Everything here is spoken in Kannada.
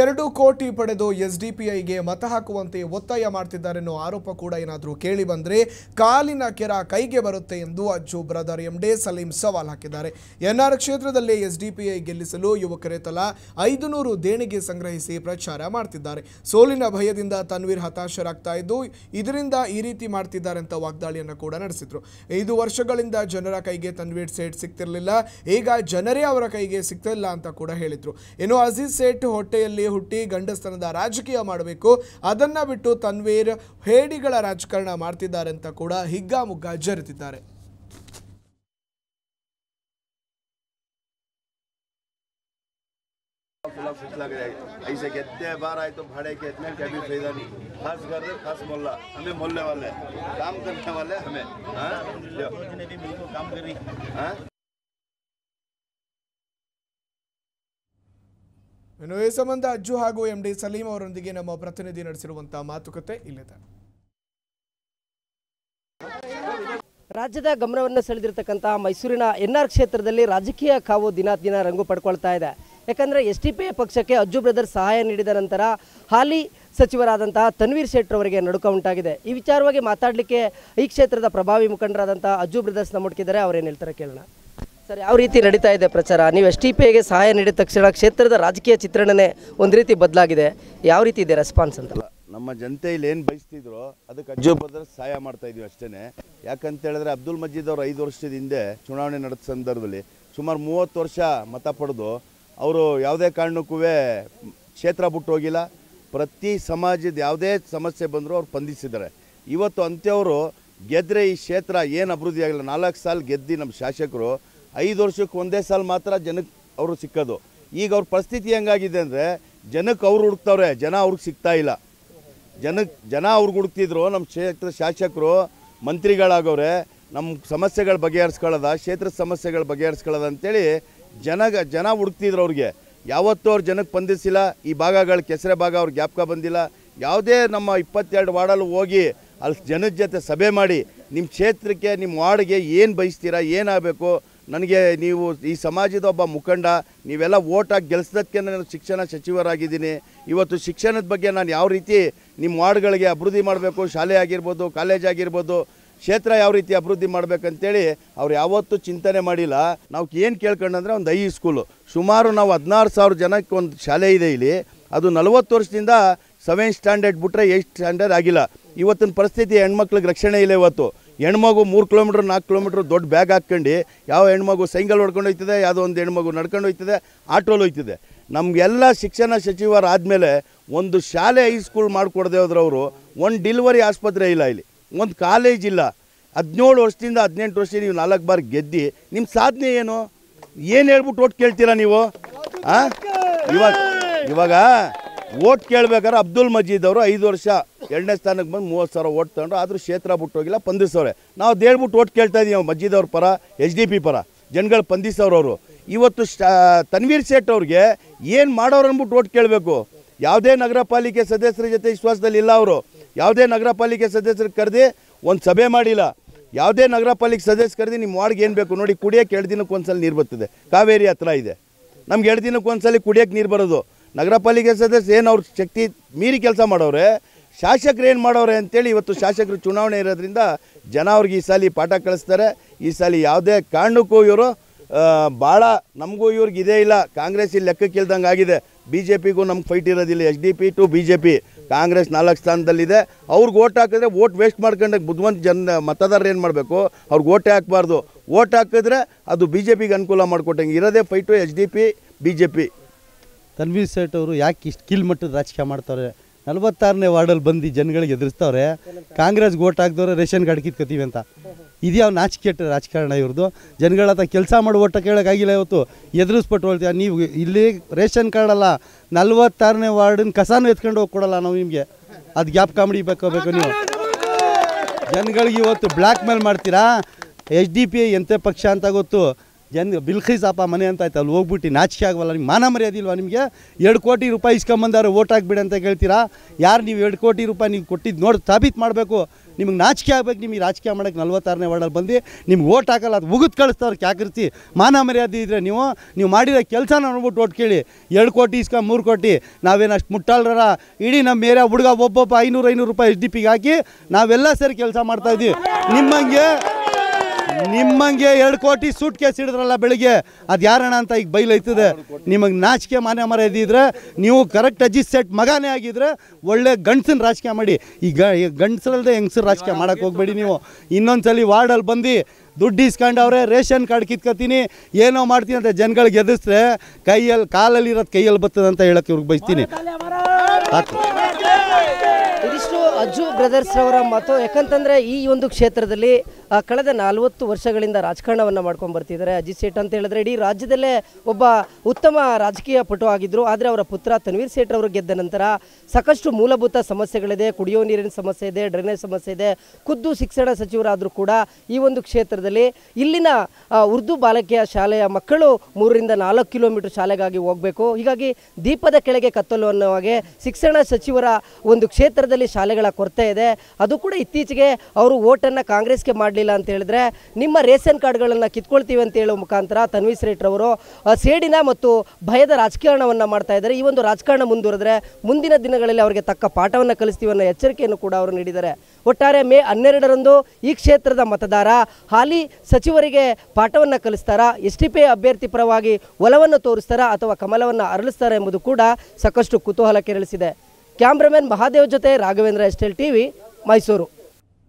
ಎರಡು ಕೋಟಿ ಪಡೆದು ಎಸ್ಡಿಪಿಐಗೆ ಮತ ಹಾಕುವಂತೆ ಒತ್ತಾಯ ಮಾಡ್ತಿದ್ದಾರೆನ್ನೋ ಆರೋಪ ಕೂಡ ಏನಾದರೂ ಕೇಳಿ ಬಂದರೆ ಕಾಲಿನ ಕೆರ ಕೈಗೆ ಬರುತ್ತೆ ಎಂದು ಅಜ್ಜು ಬ್ರದರ್ ಎಂ ಡೆ ಸಲೀಂ ಸವಾಲ್ ಹಾಕಿದ್ದಾರೆ. ಎನ್ಆರ್ ಕ್ಷೇತ್ರದಲ್ಲಿ ಐ ಗೆಲ್ಲಿಸಲು ಯುವಕರೇ ತಲಾ ಐದು ನೂರು ದೇಣಿಗೆ ಸಂಗ್ರಹಿಸಿ ಪ್ರಚಾರ ಮಾಡ್ತಿದ್ದಾರೆ. ಸೋಲಿನ ಭಯದಿಂದ ತನ್ವೀರ್ ಹತಾಶರಾಗ್ತಾ ಇದ್ದು ಇದರಿಂದ ಈ ರೀತಿ ಮಾಡ್ತಿದ್ದಾರೆ ಅಂತ ವಾಗ್ದಾಳಿಯನ್ನು ಕೂಡ ನಡೆಸಿದ್ರು. ಐದು ವರ್ಷಗಳಿಂದ ಜನರ ಕೈಗೆ ತನ್ವೀರ್ ಸೇಠ್ ಸಿಗ್ತಿರಲಿಲ್ಲ, ಈಗ ಜನರೇ ಅವರ ಕೈಗೆ ಸಿಗ್ತಿಲ್ಲ ಅಂತ ಕೂಡ ಹೇಳಿದರು. ಇನ್ನು ಅಜೀಜ್ ಸೇಠ್ ಹೊಟ್ಟೆಯಲ್ಲಿ ಹುಟ್ಟಿ ಗಂಡಸ್ತನದ ರಾಜಕೀಯ ಮಾಡಬೇಕು ಅದನ್ನ ಬಿಟ್ಟು ತನ್ವೀರ್ ಹೇಡಿಗಳ ರಾಜಕಾರಣ ಮಾಡ್ತಿದ್ದಾರೆ ಅಂತ ಕೂಡ ಹಿಗ್ಗಾಮುಗ್ಗಾ ಜರಿತಿದ್ದಾರೆ खुला फिट लग जाएगा ऐसे कितने बार आए तो भाड़े के इतने कभी फायदा नहीं खास घर खास मोहल्ला हमें मोहल्ले वाले काम करने वाले हमें हाँ ಇನ್ನು ಈ ಸಂಬಂಧ ಅಜ್ಜು ಹಾಗೂ ಎಂ ಡಿ ಸಲೀಂ ಅವರೊಂದಿಗೆ ನಮ್ಮ ಪ್ರತಿನಿಧಿ ನಡೆಸಿರುವಂತಹ ಮಾತುಕತೆ ಇಲ್ಲಿದೆ. ರಾಜ್ಯದ ಗಮನವನ್ನು ಸೆಳೆದಿರತಕ್ಕಂತಹ ಮೈಸೂರಿನ ಎನ್ ಆರ್ ಕ್ಷೇತ್ರದಲ್ಲಿ ರಾಜಕೀಯ ಕಾವು ದಿನ ದಿನ ರಂಗು ಪಡ್ಕೊಳ್ತಾ ಇದೆ. ಯಾಕಂದರೆ ಎಸ್ ಟಿ ಪಿ ಪಕ್ಷಕ್ಕೆ ಅಜ್ಜು ಬ್ರದರ್ ಸಹಾಯ ನೀಡಿದ ನಂತರ ಹಾಲಿ ಸಚಿವರಾದಂತಹ ತನ್ವೀರ್ ಶೆಟ್ಟರ್ ಅವರಿಗೆ ನಡುಕ ಉಂಟಾಗಿದೆ. ಈ ವಿಚಾರವಾಗಿ ಮಾತಾಡಲಿಕ್ಕೆ ಈ ಕ್ಷೇತ್ರದ ಪ್ರಭಾವಿ ಮುಖಂಡರಾದಂತಹ ಅಜ್ಜು ಬ್ರದರ್ಸ್ ನಮ್ಮೊಟ್ಟಿದ್ದಾರೆ ಅವರೇನು ಹೇಳ್ತಾರೆ ಕೇಳೋಣ. ಸರ್, ಯಾವ ರೀತಿ ನಡೀತಾ ಇದೆ ಪ್ರಚಾರ? ನೀವು ಎಸ್ ಟಿ ಪಿಗೆ ಸಹಾಯ ನೀಡಿದ ತಕ್ಷಣ ಕ್ಷೇತ್ರದ ರಾಜಕೀಯ ಚಿತ್ರಣನೇ ಒಂದು ರೀತಿ ಬದಲಾಗಿದೆ. ಯಾವ ರೀತಿ ಇದೆ ರೆಸ್ಪಾನ್ಸ್ ಅಂತ? ನಮ್ಮ ಜನತೆ ಇಲ್ಲಿ ಏನು ಬಯಸ್ತಿದ್ರು ಅದಕ್ಕೆ ಅಜ್ಜು ಬದ್ರ ಸಹಾಯ ಮಾಡ್ತಾ ಇದೀವಿ ಅಷ್ಟೇ ಯಾಕಂತ ಹೇಳಿದ್ರೆ ಅಬ್ದುಲ್ ಮಜೀದ್ ಅವರು ಐದು ವರ್ಷದ ಹಿಂದೆ ಚುನಾವಣೆ ನಡೆದ ಸಂದರ್ಭದಲ್ಲಿ ಸುಮಾರು ಮೂವತ್ತು ವರ್ಷ ಮತ ಪಡೆದು ಅವರು ಯಾವುದೇ ಕಾರಣಕ್ಕೂ ಕ್ಷೇತ್ರ ಬಿಟ್ಟು ಹೋಗಿಲ್ಲ. ಪ್ರತಿ ಸಮಾಜದ ಯಾವುದೇ ಸಮಸ್ಯೆ ಬಂದರೂ ಅವ್ರು ಸ್ಪಂದಿಸಿದ್ದಾರೆ. ಇವತ್ತು ಅಂತ್ಯವರು ಗೆದ್ದರೆ ಈ ಕ್ಷೇತ್ರ ಏನು ಅಭಿವೃದ್ಧಿ ಆಗಿಲ್ಲ. ನಾಲ್ಕು ಸಾಲ ಗೆದ್ದು ನಮ್ಮ ಶಾಸಕರು ಐದು ವರ್ಷಕ್ಕೆ ಒಂದೇ ಸಾಲ ಮಾತ್ರ ಜನಕ್ಕೆ ಅವರು ಸಿಕ್ಕೋದು. ಈಗ ಅವ್ರ ಪರಿಸ್ಥಿತಿ ಹೆಂಗಾಗಿದೆ ಅಂದರೆ ಜನಕ್ಕೆ ಅವ್ರು ಹುಡುಕ್ತವ್ರೆ, ಜನ ಅವ್ರಿಗೆ ಸಿಗ್ತಾ ಇಲ್ಲ. ಜನಕ್ಕೆ ಜನ ಅವ್ರಿಗೆ ಹುಡುಕ್ತಿದ್ರು ನಮ್ಮ ಕ್ಷೇತ್ರ ಶಾಸಕರು ಮಂತ್ರಿಗಳಾಗವ್ರೆ ನಮ್ಮ ಸಮಸ್ಯೆಗಳು ಬಗೆಹರಿಸ್ಕೊಳ್ಳೋದ ಕ್ಷೇತ್ರದ ಸಮಸ್ಯೆಗಳು ಬಗೆಹರಿಸ್ಕೊಳ್ಳೋದ ಅಂತೇಳಿ ಜನಗ, ಜನ ಹುಡುಕ್ತಿದ್ರು ಅವ್ರಿಗೆ. ಯಾವತ್ತೂ ಅವ್ರು ಜನಕ್ಕೆ ಬಂಧಿಸಿಲ್ಲ, ಈ ಭಾಗಗಳ ಕೆಸರೆ ಭಾಗ ಅವ್ರಿಗೆ ಜ್ಞಾಪಕ ಬಂದಿಲ್ಲ. ಯಾವುದೇ ನಮ್ಮ ಇಪ್ಪತ್ತೆರಡು ವಾರ್ಡಲ್ಲಿ ಹೋಗಿ ಅಲ್ಲಿ ಜನದ ಜೊತೆ ಸಭೆ ಮಾಡಿ ನಿಮ್ಮ ಕ್ಷೇತ್ರಕ್ಕೆ ನಿಮ್ಮ ವಾರ್ಡ್ಗೆ ಏನು ಬಯಸ್ತೀರಾ, ಏನಾಗಬೇಕು ನನಗೆ ನೀವು ಈ ಸಮಾಜದ ಒಬ್ಬ ಮುಖಂಡ, ನೀವೆಲ್ಲ ಓಟಾಗಿ ಗೆಲ್ಸದಕ್ಕೆ ನಾನು ಶಿಕ್ಷಣ ಸಚಿವರಾಗಿದ್ದೀನಿ. ಇವತ್ತು ಶಿಕ್ಷಣದ ಬಗ್ಗೆ ನಾನು ಯಾವ ರೀತಿ ನಿಮ್ಮ ವಾರ್ಡ್ಗಳಿಗೆ ಅಭಿವೃದ್ಧಿ ಮಾಡಬೇಕು, ಶಾಲೆ ಆಗಿರ್ಬೋದು, ಕಾಲೇಜ್ ಆಗಿರ್ಬೋದು, ಕ್ಷೇತ್ರ ಯಾವ ರೀತಿ ಅಭಿವೃದ್ಧಿ ಮಾಡಬೇಕಂತೇಳಿ ಅವ್ರು ಯಾವತ್ತೂ ಚಿಂತನೆ ಮಾಡಿಲ್ಲ. ನಾವು ಏನು ಕೇಳ್ಕೊಂಡಂದ್ರೆ ಒಂದು ಐ ಸ್ಕೂಲು ಸುಮಾರು ನಾವು ಹದಿನಾರು ಸಾವಿರ ಜನಕ್ಕೆ ಒಂದು ಶಾಲೆ ಇದೆ ಇಲ್ಲಿ. ಅದು ನಲವತ್ತು ವರ್ಷದಿಂದ ಸೆವೆನ್ ಸ್ಟ್ಯಾಂಡರ್ಡ್ ಬಿಟ್ಟರೆ ಏಯ್ಟ್ ಸ್ಟ್ಯಾಂಡರ್ಡ್ ಆಗಿಲ್ಲ. ಇವತ್ತಿನ ಪರಿಸ್ಥಿತಿ ಹೆಣ್ಮಕ್ಳಿಗೆ ರಕ್ಷಣೆ ಇಲ್ಲ ಇವತ್ತು. ಹೆಣ್ಮಗು ಮೂರು ಕಿಲೋಮೀಟ್ರ್, ನಾಲ್ಕು ಕಿಲೋಮೀಟ್ರ್ ದೊಡ್ಡ ಬ್ಯಾಗ್ ಹಾಕ್ಕೊಂಡು, ಯಾವ ಹೆಣ್ಮಗು ಸೈಂಗಲ್ ಹೊಡ್ಕೊಂಡು ಹೋಯ್ತದೆ, ಯಾವುದೋ ಒಂದು ಹೆಣ್ಮಗು ನಡ್ಕೊಂಡು ಹೋಯ್ತದೆ ಆಟೋಲ್ಲಿ ಹೋಯ್ತದೆ. ನಮಗೆಲ್ಲ ಶಿಕ್ಷಣ ಸಚಿವರಾದಮೇಲೆ ಒಂದು ಶಾಲೆ ಹೈಸ್ಕೂಲ್ ಮಾಡಿಕೊಡದೆ ಹೋದ್ರವರು, ಒಂದು ಡಿಲಿವರಿ ಆಸ್ಪತ್ರೆ ಇಲ್ಲ ಇಲ್ಲಿ, ಒಂದು ಕಾಲೇಜ್ ಇಲ್ಲ. ಹದಿನೇಳು ವರ್ಷದಿಂದ ಹದಿನೆಂಟು ವರ್ಷ ನೀವು ನಾಲ್ಕು ಬಾರಿ ಗೆದ್ದಿ ನಿಮ್ಮ ಸಾಧನೆ ಏನು? ಏನು ಹೇಳ್ಬಿಟ್ಟು ಒಟ್ಟು ಕೇಳ್ತೀರಾ ನೀವು? ಹಾಂ ಇವಾಗ ಇವಾಗ ಓಟ್ ಕೇಳ್ಬೇಕಾದ್ರೆ ಅಬ್ದುಲ್ ಮಜೀದ್ ಅವರು ಐದು ವರ್ಷ ಎರಡನೇ ಸ್ಥಾನಕ್ಕೆ ಬಂದು ಮೂವತ್ತು ಸಾವಿರ ಓಟ್ ತಗೊಂಡ್ರು. ಆದರೂ ಕ್ಷೇತ್ರ ಬಿಟ್ಟು ಹೋಗಿಲ್ಲ ಸ್ಪಂದಿಸವ್ರೆ ನಾವು ದೇಳ್ಬಿಟ್ಟು ಓಟ್ ಕೇಳ್ತಾ ಇದ್ದೀವಿ ಮಜೀದ್ ಅವ್ರ ಪರ, ಎಚ್ ಡಿ ಪಿ ಪರ. ಜನಗಳು ಪಂದಿಸೋರವರು ಇವತ್ತು ತನ್ವೀರ್ ಸೇಠ್ ಅವ್ರಿಗೆ ಏನು ಮಾಡೋರು ಅಂದ್ಬಿಟ್ಟು ಓಟ್ ಕೇಳಬೇಕು? ಯಾವುದೇ ನಗರ ಪಾಲಿಕೆ ಸದಸ್ಯರ ಜೊತೆ ವಿಶ್ವಾಸದಲ್ಲಿ ಇಲ್ಲ ಅವರು. ಯಾವುದೇ ನಗರ ಪಾಲಿಕೆ ಸದಸ್ಯರು ಕರೆದು ಒಂದು ಸಭೆ ಮಾಡಿಲ್ಲ. ಯಾವುದೇ ನಗರ ಪಾಲಿಕೆ ಸದಸ್ಯ ಕರೆದು ನಿಮ್ಮ ವಾರ್ಡ್ಗೆ ಏನು ಬೇಕು? ನೋಡಿ ಕುಡಿಯೋಕ್ಕೆ ಎರಡು ದಿನಕ್ಕೆ ಒಂದ್ಸಲ ನೀರು ಬರ್ತದೆ. ಕಾವೇರಿ ಹತ್ರ ಇದೆ. ನಮ್ಗೆ ಎರಡು ದಿನಕ್ಕೆ ಒಂದ್ಸಲ ಕುಡಿಯೋಕ್ಕೆ ನೀರು ಬರೋದು. ನಗರ ಪಾಲಿಕೆ ಸದಸ್ಯ ಏನು ಅವ್ರ ಶಕ್ತಿ ಮೀರಿ ಕೆಲಸ ಮಾಡೋರೆ, ಶಾಸಕರು ಏನು ಮಾಡೋರೆ ಅಂತೇಳಿ ಇವತ್ತು ಶಾಸಕರು ಚುನಾವಣೆ ಇರೋದ್ರಿಂದ ಜನ ಅವ್ರಿಗೆ ಈ ಸಲ ಪಾಠ ಕಳಿಸ್ತಾರೆ. ಈ ಸಾಲಿ ಯಾವುದೇ ಕಾರಣಕ್ಕೂ ಇವರು ಭಾಳ ನಮಗೂ ಇವ್ರಿಗೆ ಇದೇ ಇಲ್ಲ. ಕಾಂಗ್ರೆಸ್ ಇಲ್ಲಿ ಲೆಕ್ಕಕ್ಕೆ ಇಲ್ದಂಗೆ ಆಗಿದೆ. ಬಿ ಜೆ ಪಿಗೂ ನಮ್ಗೆ ಫೈಟ್ ಇರೋದಿಲ್ಲ. H D P to B J P Congress ನಾಲ್ಕು ಸ್ಥಾನದಲ್ಲಿದೆ. ಅವ್ರಿಗೆ ಓಟ್ ಹಾಕಿದ್ರೆ ಓಟ್ ವೇಸ್ಟ್ ಮಾಡ್ಕೊಂಡಾಗ ಬುದ್ಧಿವಂತ ಜನ ಮತದಾರರು ಏನು ಮಾಡಬೇಕು? ಅವ್ರಿಗೆ ಓಟೇ ಹಾಕಬಾರ್ದು. ಓಟ್ ಹಾಕಿದ್ರೆ ಅದು ಬಿ ಜೆ ಪಿಗೆ ಅನುಕೂಲ ಮಾಡಿಕೊಟ್ಟಂಗೆ. ಇರೋದೇ fight H D P B J P Tanveer Sait ಅವರು ಯಾಕೆ ಇಷ್ಟು ಕಿಲ್ ಮಟ್ಟದ ರಾಜಕೀಯ ಮಾಡ್ತಾರೆ ನಲವತ್ತಾರನೇ ವಾರ್ಡಲ್ಲಿ ಬಂದು ಜನಗಳಿಗೆ ಎದುರಿಸ್ತವ್ರೆ. ಕಾಂಗ್ರೆಸ್ಗೆ ಓಟ್ ಹಾಕಿದವ್ರೆ ರೇಷನ್ ಕಾರ್ಡ್ ಕಿತ್ಕೋತೀವಿ ಅಂತ. ಇದ್ಯಾವ ನಾಚಿಕೆಟ್ಟ ರಾಜಕಾರಣ ಇವ್ರದ್ದು ಜನಗಳ ಹತ್ರ ಕೆಲಸ ಮಾಡಿ ಓಟ ಕೇಳೋಕ್ಕಾಗಿಲ್ಲ ಇವತ್ತು. ಎದುರಿಸ್ಬಿಟ್ಟು ಹೇಳ್ತೀವಿ ನೀವು ಇಲ್ಲಿ ರೇಷನ್ ಕಾರ್ಡ್ ಅಲ್ಲ, ನಲ್ವತ್ತಾರನೇ ವಾರ್ಡಿನ ಕಸಾನು ಎತ್ಕೊಂಡು ಹೋಗಿ ಕೊಡೋಲ್ಲ ನಾವು ನಿಮಗೆ. ಅದು ಗ್ಯಾಪ್ ಕಾಮಿಡಿ ಬೇಕು ನೀವು. ಜನಗಳಿಗೆ ಇವತ್ತು ಬ್ಲ್ಯಾಕ್ ಮೇಲ್ ಮಾಡ್ತೀರಾ? ಎಚ್ ಡಿ ಪಿ ಎಂಥ ಪಕ್ಷ ಅಂತ ಗೊತ್ತು. ಜನ ಬಿಲ್ಖೀಸಪ್ಪ ಮನೆ ಅಂತ ಆಯ್ತು, ಅಲ್ಲಿ ಹೋಗ್ಬಿಟ್ಟು ನಾಚಿಕೆ ಆಗವಲ್ಲ, ನಿಮ್ಗೆ ಮಾನ ಮರ್ಯಾದೆ ಇಲ್ವಾ ನಿಮಗೆ? ಎರಡು ಕೋಟಿ ರೂಪಾಯಿ ಇಸ್ಕೊಂಬಂದಾರೆ ಓಟ್ ಹಾಕ್ಬಿಡಿ ಅಂತ ಕೇಳ್ತೀರಾ ಯಾರು ನೀವು ಎರಡು ಕೋಟಿ ರೂಪಾಯಿ ನೀವು ಕೊಟ್ಟಿದ್ದು ನೋಡಿ ಸಾಬೀತು ಮಾಡಬೇಕು. ನಿಮ್ಗೆ ನಾಚಿಕೆ ಆಗ್ಬೇಕು, ನಿಮಗೆ ರಾಜಕೀಯ ಮಾಡೋಕ್ಕೆ ನಲ್ವತ್ತಾರನೇ ವಾರ್ಡಲ್ಲಿ ಬಂದು ನಿಮ್ಗೆ ಓಟ್ ಹಾಕಲ್ಲ ಅದು ಉಗಿದು ಕಳಿಸ್ತಾವ್ರೆ ಕ್ಯಾಕರಿಸಿ ಮಾನ ಮರ್ಯಾದೆ ಇದ್ದರೆ ನೀವು ನೀವು ಮಾಡಿರೋ ಕೆಲಸ ನೋಡ್ಬಿಟ್ಟು ಓಟ್ ಕೇಳಿ. ಎರಡು ಕೋಟಿ ಇಸ್ಕೊಂಡು ಮೂರು ಕೋಟಿ. ನಾವೇನು ಅಷ್ಟು ಮುಟ್ಟಾಳ್ರ ಇಡೀ ನಮ್ಮ ಏರಿಯಾ ಹುಡುಗ ಒಬ್ಬೊಬ್ಬ ಐನೂರು ಐನೂರು ರೂಪಾಯಿ ಎಸ್ ಡಿ ಪಿಗೆ ಹಾಕಿ ನಾವೆಲ್ಲ ಸೇರಿ ಕೆಲಸ ಮಾಡ್ತಾಯಿದ್ದೀವಿ ನಿಮ್ಮಂಗೆ ನಿಮ್ಮಂಗೆ ಎರಡು ಕೋಟಿ ಸೂಟ್ ಕೇಸ್ ಹಿಡಿದ್ರಲ್ಲ ಬೆಳಿಗ್ಗೆ. ಅದು ಯಾರಣ ಅಂತ ಈಗ ಬೈಲೈತದೆ ನಿಮಗೆ ನಾಚಿಕೆ ಮಾನ್ಯ ಮರ ಇದ್ರೆ ನೀವು ಕರೆಕ್ಟ್ ಅಜ್ಜಿ ಸೆಟ್ ಮಗನೇ ಆಗಿದ್ರೆ ಒಳ್ಳೆ ಗಂಡಸನ ರಾಜಕೀಯ ಮಾಡಿ. ಈಗ ಗಂಡಸರಲ್ಲದೆ ಹೆಂಗಸರು ರಾಜಕೀಯ ಮಾಡೋಕೆ ಹೋಗ್ಬೇಡಿ ನೀವು. ಇನ್ನೊಂದ್ಸಲಿ ವಾರ್ಡಲ್ಲಿ ಬಂದು ದುಡ್ಡು ಇಸ್ಕೊಂಡವ್ರೆ ರೇಷನ್ ಕಾರ್ಡ್ ಕಿತ್ಕೊತೀನಿ, ಏನೋ ಮಾಡ್ತೀನಿ ಅಂತ ಜನಗಳಿಗೆ ಎದುರಿಸ್ರೆ ಕೈಯಲ್ಲಿ ಕಾಲಲ್ಲಿ ಇರೋದು ಕೈಯಲ್ಲಿ ಬರ್ತದೆ ಅಂತ ಹೇಳಕ್ಕೆ ಇವ್ರಿಗೆ ಸಾಕು ಇದಿಷ್ಟು ಅಜ್ಜು ಬ್ರದರ್ಸ್ ಅವರ ಮಾತು. ಯಾಕಂತಂದ್ರೆ ಈ ಒಂದು ಕ್ಷೇತ್ರದಲ್ಲಿ ಕಳೆದ ನಲವತ್ತು ವರ್ಷಗಳಿಂದ ರಾಜಕಾರಣವನ್ನು ಮಾಡ್ಕೊಂಡು ಬರ್ತಿದ್ದಾರೆ ಅಜಿತ್ ಸೇಠ್ ಅಂತ ಹೇಳಿದ್ರೆ ಇಡೀ ರಾಜ್ಯದಲ್ಲೇ ಒಬ್ಬ ಉತ್ತಮ ರಾಜಕೀಯ ಪಟು ಆಗಿದ್ರು. ಆದರೆ ಅವರ ಪುತ್ರ ತನ್ವೀರ್ ಸೇಠ್ ಅವರು ಗೆದ್ದ ನಂತರ ಸಾಕಷ್ಟು ಮೂಲಭೂತ ಸಮಸ್ಯೆಗಳಿದೆ. ಕುಡಿಯೋ ನೀರಿನ ಸಮಸ್ಯೆ ಇದೆ, ಡ್ರೈನೇಜ್ ಸಮಸ್ಯೆ ಇದೆ. ಖುದ್ದು ಶಿಕ್ಷಣ ಸಚಿವರಾದರೂ ಕೂಡ ಈ ಒಂದು ಕ್ಷೇತ್ರದಲ್ಲಿ ಇಲ್ಲಿನ ಉರ್ದು ಬಾಲಕಿಯ ಶಾಲೆಯ ಮಕ್ಕಳು ಮೂರರಿಂದ ನಾಲ್ಕು ಕಿಲೋಮೀಟರ್ ಶಾಲೆಗಾಗಿ ಹೋಗಬೇಕು. ಹೀಗಾಗಿ ದೀಪದ ಕೆಳಗೆ ಕತ್ತಲು ಅನ್ನೋ ಹಾಗೆ ಶಿಕ್ಷಣ ಸಚಿವರ ಒಂದು ಕ್ಷೇತ್ರದಲ್ಲಿ ಶಾಲೆಗಳ ಕೊರತೆ ಇದೆ. ಅದು ಕೂಡ ಇತ್ತೀಚೆಗೆ ಅವರು ಓಟನ್ನು ಕಾಂಗ್ರೆಸ್ಗೆ ಮಾಡಲಿಲ್ಲ ಅಂತ ಹೇಳಿದ್ರೆ ನಿಮ್ಮ ರೇಷನ್ ಕಾರ್ಡ್ಗಳನ್ನು ಕಿತ್ಕೊಳ್ತೀವಿ ಅಂತ ಹೇಳೋ ಮುಖಾಂತರ ತನ್ವೀಸ್ ಸೇಠ್ರವರು ಆ, ಸೇಡಿನ ಮತ್ತು ಭಯದ ರಾಜಕಾರಣವನ್ನು ಮಾಡ್ತಾ ಇದ್ದಾರೆ. ಈ ಒಂದು ರಾಜಕಾರಣ ಮುಂದುವರೆದ್ರೆ ಮುಂದಿನ ದಿನಗಳಲ್ಲಿ ಅವರಿಗೆ ತಕ್ಕ ಪಾಠವನ್ನು ಕಲಿಸ್ತೀವಿ ಅನ್ನೋ ಎಚ್ಚರಿಕೆಯನ್ನು ಕೂಡ ಅವರು ನೀಡಿದ್ದಾರೆ. ಒಟ್ಟಾರೆ ಮೇ ಹನ್ನೆರಡರಂದು ಈ ಕ್ಷೇತ್ರದ ಮತದಾರ ಹಾಲಿ ಸಚಿವರಿಗೆ ಪಾಠವನ್ನು ಕಲಿಸ್ತಾರಾ? ಎಸ್ ಟಿ ಪಿ ಅಭ್ಯರ್ಥಿ ಪರವಾಗಿ ಒಲವನ್ನು ತೋರಿಸ್ತಾರಾ ಅಥವಾ ಕಮಲವನ್ನು ಅರಳಿಸ್ತಾರಾ ಎಂಬುದು ಕೂಡ ಸಾಕಷ್ಟು ಕುತೂಹಲ ಕೆರಳಿಸಿದೆ. ಕ್ಯಾಮ್ರಾಮನ್ ಮಹಾದೇವ್ ಜೊತೆ ರಾಘವೇಂದ್ರ ಎಸ್ಟೆಲ್ ಟಿವಿ ಮೈಸೂರು.